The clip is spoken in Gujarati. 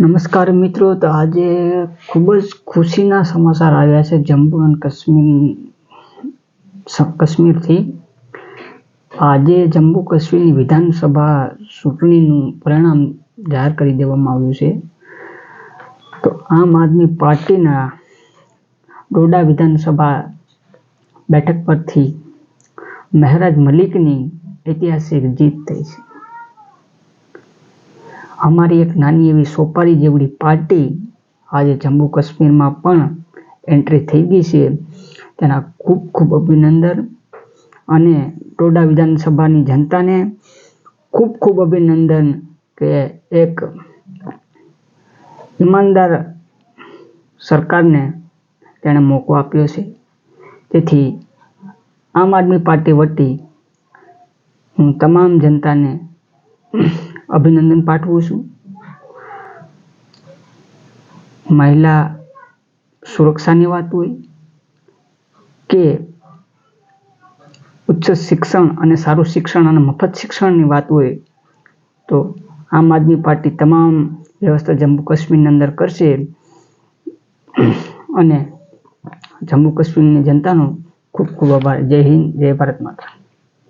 નમસ્કાર મિત્રો, તો આજે ખૂબ જ ખુશીના સમાચાર આવ્યા છે જમ્મુ અને કાશ્મીર કાશ્મીરથી. આજે જમ્મુ કાશ્મીરની વિધાનસભા ચૂંટણીનું પરિણામ જાહેર કરી દેવામાં આવ્યું છે. તો આમ આદમી પાર્ટીના ડોડા વિધાનસભા બેઠક પરથી મહેરાજ મલિકની ઐતિહાસિક જીત થઈ છે. અમારી એક નાની એવી સોપારી જેવડી પાર્ટી આજે જમ્મુ કાશ્મીરમાં પણ એન્ટ્રી થઈ ગઈ છે. તેના ખૂબ ખૂબ અભિનંદન અને ટોડા વિધાનસભાની જનતાને ખૂબ ખૂબ અભિનંદન કે એક ઈમાનદાર સરકારને તેણે મોકો આપ્યો છે. તેથી આમ આદમી પાર્ટી વતી હું તમામ જનતાને અભિનંદન પાઠવું છું. મહિલા સુરક્ષાની વાત હોય કે ઉચ્ચ શિક્ષણ અને સારું શિક્ષણ અને મફત શિક્ષણની વાત હોય તો આમ આદમી પાર્ટી તમામ વ્યવસ્થા જમ્મુ કાશ્મીરની અંદર કરશે. અને જમ્મુ કાશ્મીરની જનતાનો ખૂબ ખૂબ આભાર. જય હિન્દ, જય ભારત માતા.